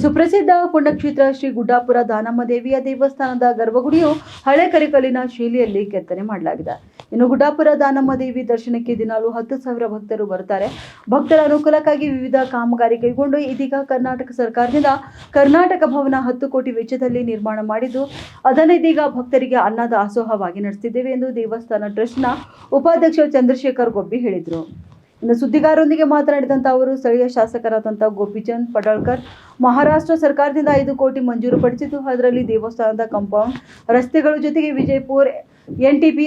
ಸುಪ್ರಸಿದ್ಧ ಪುಣ್ಯಕ್ಷೇತ್ರ ಶ್ರೀ ಗುಡ್ಡಾಪುರ ದಾನಮ್ಮ ದೇವಿಯ ದೇವಸ್ಥಾನದ ಗರ್ಭಗುಡಿಯು ಹಳೆ ಕರಿಕಲ್ಲಿನ ಶೈಲಿಯಲ್ಲಿ ಕೆತ್ತನೆ ಮಾಡಲಾಗಿದೆ. ಇನ್ನು ಗುಡ್ಡಾಪುರ ದಾನಮ್ಮ ದೇವಿ ದರ್ಶನಕ್ಕೆ ದಿನಾಲು ಹತ್ತು ಸಾವಿರ ಭಕ್ತರು ಬರ್ತಾರೆ ಭಕ್ತರ ಅನುಕೂಲಕ್ಕಾಗಿ ವಿವಿಧ ಕಾಮಗಾರಿ ಕೈಗೊಂಡು ಇದೀಗ ಕರ್ನಾಟಕ ಸರ್ಕಾರದಿಂದ ಕರ್ನಾಟಕ ಭವನ ಹತ್ತು ಕೋಟಿ ವೆಚ್ಚದಲ್ಲಿ ನಿರ್ಮಾಣ ಮಾಡಿದ್ದು ಅದನ್ನು ಇದೀಗ ಭಕ್ತರಿಗೆ ಅನ್ನದ ಅನ್ನದಾಸೋಹವಾಗಿ ನಡೆಸುತ್ತಿದ್ದೇವೆ ಎಂದು ದೇವಸ್ಥಾನ ಟ್ರಸ್ಟ್ನ ಉಪಾಧ್ಯಕ್ಷ ಚಂದ್ರಶೇಖರ್ ಗೊಬ್ಬಿ ಹೇಳಿದರು. ಇನ್ನು ಸುದ್ದಿಗಾರರೊಂದಿಗೆ ಮಾತನಾಡಿದಂಥ ಅವರು, ಸ್ಥಳೀಯ ಶಾಸಕರಾದಂಥ ಗೋಪಿಚಂದ್ ಪಡಾಳ್ಕರ್, ಮಹಾರಾಷ್ಟ್ರ ಸರ್ಕಾರದಿಂದ ಐದು ಕೋಟಿ ಮಂಜೂರು ಪಡಿಸಿದ್ದು, ಅದರಲ್ಲಿ ದೇವಸ್ಥಾನದ ಕಾಂಪೌಂಡ್ ರಸ್ತೆಗಳ ಜೊತೆಗೆ ವಿಜಯಪುರ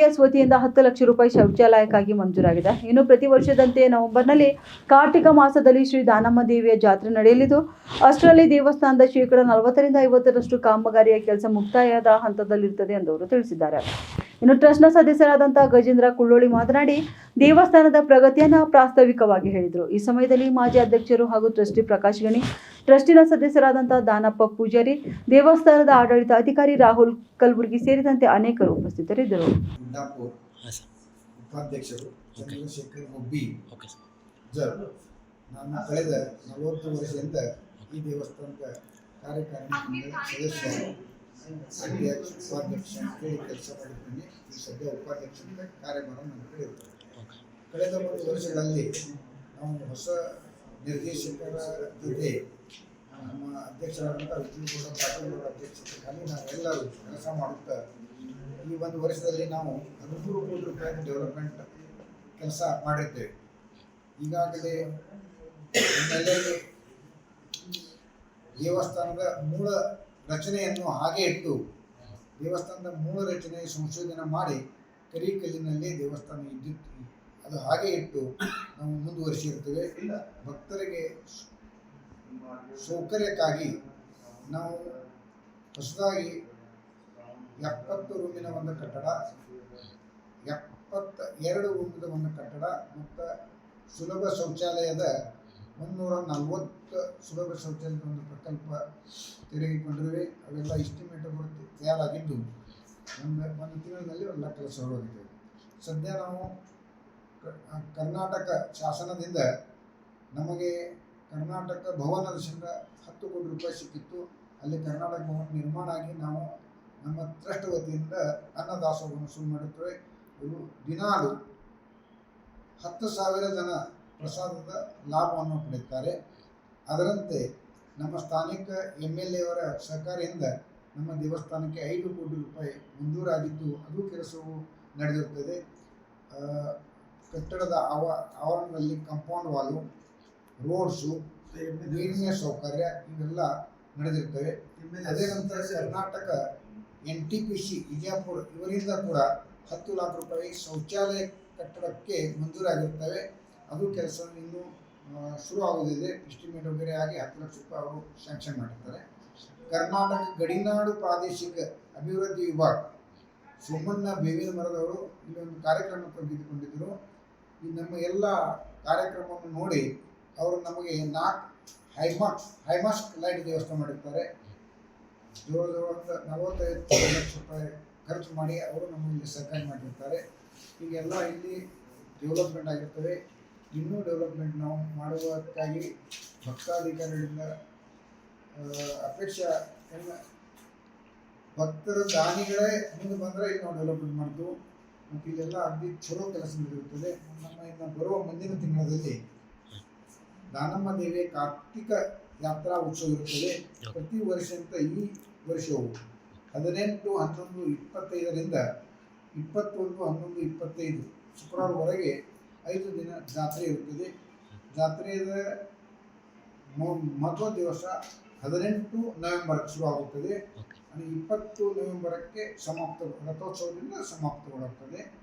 ಎಸ್ ವತಿಯಿಂದ ಹತ್ತು ಲಕ್ಷ ರೂಪಾಯಿ ಶೌಚಾಲಯಕ್ಕಾಗಿ ಮಂಜೂರಾಗಿದೆ. ಇನ್ನು ಪ್ರತಿ ವರ್ಷದಂತೆ ನವೆಂಬರ್ನಲ್ಲಿ ಕಾರ್ತಿಕ ಮಾಸದಲ್ಲಿ ಶ್ರೀ ದಾನಮ್ಮ ದೇವಿಯ ಜಾತ್ರೆ ನಡೆಯಲಿದ್ದು, ಅಷ್ಟರಲ್ಲಿ ದೇವಸ್ಥಾನದ ಶೇಕಡ ನಲವತ್ತರಿಂದ ಐವತ್ತರಷ್ಟು ಕಾಮಗಾರಿಯ ಕೆಲಸ ಮುಕ್ತಾಯದ ಹಂತದಲ್ಲಿರುತ್ತದೆ ಎಂದು ಅವರು ತಿಳಿಸಿದ್ದಾರೆ. ಇನ್ನು ಟ್ರಸ್ಟ್ನ ಸದಸ್ಯರಾದಂಥ ಗಜೇಂದ್ರ ಕುಳ್ಳೋಳಿ ಮಾತನಾಡಿ ದೇವಸ್ಥಾನದ ಪ್ರಗತಿಯನ್ನು ಪ್ರಾಸ್ತಾವಿಕವಾಗಿ ಹೇಳಿದರು. ಈ ಸಮಯದಲ್ಲಿ ಮಾಜಿ ಅಧ್ಯಕ್ಷರು ಹಾಗೂ ಟ್ರಸ್ಟಿ ಪ್ರಕಾಶ್ ಗಣಿ ಟ್ರಸ್ಟಿನ ಸದಸ್ಯರಾದಂಥ ದಾನಪ್ಪ ಪೂಜಾರಿ ದೇವಸ್ಥಾನದ ಆಡಳಿತ ಅಧಿಕಾರಿ ರಾಹುಲ್ ಕಲಬುರ್ಗಿ ಸೇರಿದಂತೆ ಅನೇಕರು ಉಪಸ್ಥಿತರಿದ್ದರು. ಉಪಾಧ್ಯಕ್ಷರು ಚಂದ್ರಶೇಖರ್ ಗುಬ್ಬಿ ಓಕೆ ಸರ್. ನಾನು ಕಳೆದ ನಲವತ್ತು ವರ್ಷದಿಂದ ಈ ದೇವಸ್ಥಾನದ ಕಾರ್ಯಕಾರಿಣಿ ಅಧ್ಯಕ್ಷ ಉಪಾಧ್ಯಕ್ಷ ಅಂತೇಳಿ ಕೆಲಸ ಮಾಡಿದ್ದೀನಿ. ಈ ಸದ್ಯ ಉಪಾಧ್ಯಕ್ಷರಿಂದ ಕಾರ್ಯಭಾರ ನನ್ನ ಕಡೆ ಇರ್ತದೆ ಕಳೆದ ಒಂದು ವರ್ಷಗಳಲ್ಲಿ ನಾವು ಹೊಸ ನಿರ್ದೇಶಕರ ಜೊತೆ ನಮ್ಮ ಅಧ್ಯಕ್ಷರಾದಂಥ ವಿಷ್ಣುಗೌಡ ಪಾಟೀಲ್ ಅವರ ನಾವೆಲ್ಲರೂ ಕೆಲಸ ಮಾಡುತ್ತಾ ಈ ಒಂದು ವರ್ಷದಲ್ಲಿ ನಾವು ಹದಿಮೂರು ಕೋಟಿ ರೂಪಾಯಿ ಡೆವಲಪ್ಮೆಂಟ್ ಕೆಲಸ ಮಾಡಿದ್ದೇವೆ. ಈಗಾಗಲೇ ದೇವಸ್ಥಾನದ ಮೂಲ ರಚನೆಯನ್ನು ಹಾಗೆ ಇಟ್ಟು, ದೇವಸ್ಥಾನದ ಮೂಲ ರಚನೆ ಸಂಶೋಧನೆ ಮಾಡಿ ಕರಿಕಲ್ಲಿನಲ್ಲಿ ದೇವಸ್ಥಾನ ಇದ್ದಿತ್ತು. ಅದು ಹಾಗೆ ಇಟ್ಟು ನಾವು ಮುಂದುವರಿಸಿರ್ತೇವೆ ಭಕ್ತರಿಗೆ ಸೌಕರ್ಯಕ್ಕಾಗಿ ನಾವು ಹೊಸದಾಗಿ ಎಪ್ಪತ್ತು ರೂಮಿನ ಒಂದು ಕಟ್ಟಡ ಎಪ್ಪತ್ತ ಎರಡು ರೂಮಿನ ಒಂದು ಕಟ್ಟಡ, ಮತ್ತು ಸುಲಭ ಶೌಚಾಲಯದ ಮುನ್ನೂರ ನಲವತ್ತು ಸುಲಭ ಶೌಚಾಲಯದ ಒಂದು ಪ್ರಕಲ್ಪ ತೆರೆದುಕೊಂಡಿರುವೆ ಅವೆಲ್ಲ ಎಸ್ಟಿಮೇಟ್ಗಳು ತಯಾರಾಗಿದ್ದು ಒಂದು ಒಂದು ತಿಂಗಳಿನಲ್ಲಿ ಒಂದು ಲಕ್ಷ ಲಕ್ಷ ಸದ್ಯ ನಾವು ಕರ್ನಾಟಕ ಶಾಸನದಿಂದ ನಮಗೆ ಕರ್ನಾಟಕ ಭವನದಿಂದ ಹತ್ತು ಕೋಟಿ ರೂಪಾಯಿ ಸಿಕ್ಕಿತ್ತು. ಅಲ್ಲಿ ಕರ್ನಾಟಕ ಭವನ ನಿರ್ಮಾಣ ಆಗಿ ನಾವು ನಮ್ಮ ಟ್ರಸ್ಟ್ ವತಿಯಿಂದ ಅನ್ನದಾಸೋಹವನ್ನು ಶುರು ಮಾಡುತ್ತೇವೆ. ಇವರು ದಿನಾಲು ಹತ್ತು ಸಾವಿರ ಜನ ಪ್ರಸಾದದ ಲಾಭವನ್ನು ಪಡೆಯುತ್ತಾರೆ. ಅದರಂತೆ ನಮ್ಮ ಸ್ಥಾನಿಕ ಎಂ ಎಲ್ ಎವರ ಸಹಕಾರದಿಂದ ನಮ್ಮ ದೇವಸ್ಥಾನಕ್ಕೆ ಐದು ಕೋಟಿ ರೂಪಾಯಿ ಮಂಜೂರಾಗಿದ್ದು ಅದು ಕೆಲಸವು ನಡೆದಿರುತ್ತದೆ. ಕಟ್ಟಡದ ಆವ, ಆವರಣದಲ್ಲಿ ಕಾಂಪೌಂಡ್ ವಾಲು, ರೋಡ್ಸು, ನೀರಿನ ಸೌಕರ್ಯ ಇವೆಲ್ಲ ನಡೆದಿರ್ತವೆ ಅದೇ ನಂತರ Karnataka N T P C, Vijayapura ಇವರಿಂದ ಕೂಡ ಹತ್ತು ಲಾಖ ರೂಪಾಯಿ ಶೌಚಾಲಯ ಕಟ್ಟಡಕ್ಕೆ ಮಂಜೂರಾಗಿರ್ತವೆ ಅದು ಕೆಲಸ ಇನ್ನೂ ಶುರು ಆಗೋದಿದೆ. ಎಸ್ಟಿಮೇಟ್ ವಗೇರೆ ಆಗಿ ಹತ್ತು ಲಕ್ಷ ರೂಪಾಯಿ ಅವರು ಸ್ಯಾಂಕ್ಷನ್ ಮಾಡಿರ್ತಾರೆ. ಕರ್ನಾಟಕ ಗಡಿನಾಡು ಪ್ರಾದೇಶಿಕ ಅಭಿವೃದ್ಧಿ ವಿಭಾಗ, ಸೋಮಣ್ಣ ಬೇವಿನ ಮರದವರು ಇಲ್ಲಿ ಒಂದು ಕಾರ್ಯಕ್ರಮ ತೆಗೆದುಕೊಂಡಿದ್ದರು. ಈ ನಮ್ಮ ಎಲ್ಲ ಕಾರ್ಯಕ್ರಮವನ್ನು ನೋಡಿ ಅವರು ನಮಗೆ ನಾಲ್ಕು ಹೈಮಾಕ್, ಹೈಮಾಸ್ಕ್ ಲೈಟ್ ದೇವಸ್ಥಾನ ಮಾಡಿರ್ತಾರೆ. ಜೋಳ ಜೋಳ ಅಂತ ನಲವತ್ತೈದು ಲಕ್ಷ ರೂಪಾಯಿ ಖರ್ಚು ಮಾಡಿ ಅವರು ನಮ್ಮಲ್ಲಿ ಸಹಕಾರ ಮಾಡಿರ್ತಾರೆ. ಹೀಗೆಲ್ಲ ಇಲ್ಲಿ ಡೆವಲಪ್ಮೆಂಟ್ ಆಗಿರ್ತವೆ ಇನ್ನೂ ಡೆವಲಪ್ಮೆಂಟ್ ನಾವು ಮಾಡುವುದಕ್ಕಾಗಿ ಭಕ್ತಾಧಿಕಾರಿಗಳಿಂದ ಅಪೇಕ್ಷೆ ಭಕ್ತರ ದಾನಿಗಳೇ ಮುಂದೆ ಬಂದರೆ ನಾವು ಡೆವಲಪ್ಮೆಂಟ್ ಮಾಡ್ತು. ಮತ್ತು ಇದೆಲ್ಲ ಅಗ್ದಿ ಚಲೋ ಕೆಲಸ ನಡೆಯುತ್ತದೆ ನಮ್ಮ ಇನ್ನು ಬರುವ ಮುಂದಿನ ತಿಂಗಳಲ್ಲಿ ದಾನಮ್ಮ ದೇವಿಯ ಕಾರ್ತಿಕ ಯಾತ್ರಾ ಉತ್ಸವ ಇರುತ್ತದೆ. ಪ್ರತಿ ವರ್ಷ ಅಂತ ಈ ವರ್ಷವು ಹದಿನೆಂಟು, ಹನ್ನೊಂದು, ಇಪ್ಪತ್ತೈದರಿಂದ ಇಪ್ಪತ್ತೊಂದು, ಹನ್ನೊಂದು, ಇಪ್ಪತ್ತೈದು ಶುಕ್ರವಾರವರೆಗೆ ಐದು ದಿನ ಜಾತ್ರೆ ಇರ್ತದೆ. ಜಾತ್ರೆಯ ಮೊ- ಮೊದಲ ದಿವಸ ಹದಿನೆಂಟು ನವೆಂಬರ್ ಶುರುವಾಗುತ್ತದೆ. ಇಪ್ಪತ್ತು ನವೆಂಬರಕ್ಕೆ ಸಮಾಪ್ತ ರಥೋತ್ಸವದಿಂದ ಸಮಾಪ್ತಗೊಳ್ಳುತ್ತದೆ.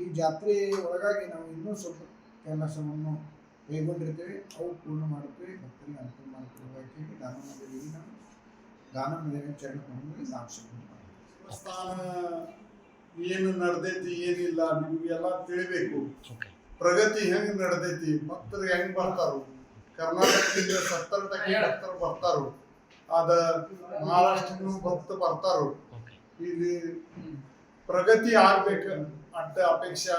ಈ ಜಾತ್ರೆ ಒಳಗಾಗಿ ನಾವು ಇನ್ನೂ ಸ್ವಲ್ಪ ಕೆಲಸವನ್ನು ಕೈಗೊಂಡಿರ್ತೇವೆ. ಅವು ಪೂರ್ಣ ಮಾಡುತ್ತೇವೆ. ಭಕ್ತರಿಗೆ ಅನುಕೂಲ ಮಾಡಿಕೊಡುವುದಕ್ಕೆ ದಾನ ದೇವಿಗೆ ನಾವು. ದಾನ ದೇವಿಯ ಚರಣಿ ಲಾಭಿಸಿಕೊಂಡು ದೇವಸ್ಥಾನ ಏನು ನಡೆದೈತಿ ಏನಿಲ್ಲ ನಿಮಗೆಲ್ಲ ತಿಳಿಬೇಕು. ಓಕೆ. ಪ್ರಗತಿ ಹೆಂಗ್ ನಡೆದೈತಿ? ಭಕ್ತರು ಹೆಂಗ್ ಬರ್ತಾರು? ಕರ್ನಾಟಕದಿಂದ ಸತ್ತರ ಟಕ್ಕೆ ಭಕ್ತರು ಬರ್ತಾರು. ಅದ ಮಹಾರಾಷ್ಟ್ರನು ಭಕ್ತ ಬರ್ತಾರು. ಇದು ಇಲ್ಲಿ ಪ್ರಗತಿ ಆಗ್ಬೇಕು ಅಡ್ಡ ಅಪೇಕ್ಷೆ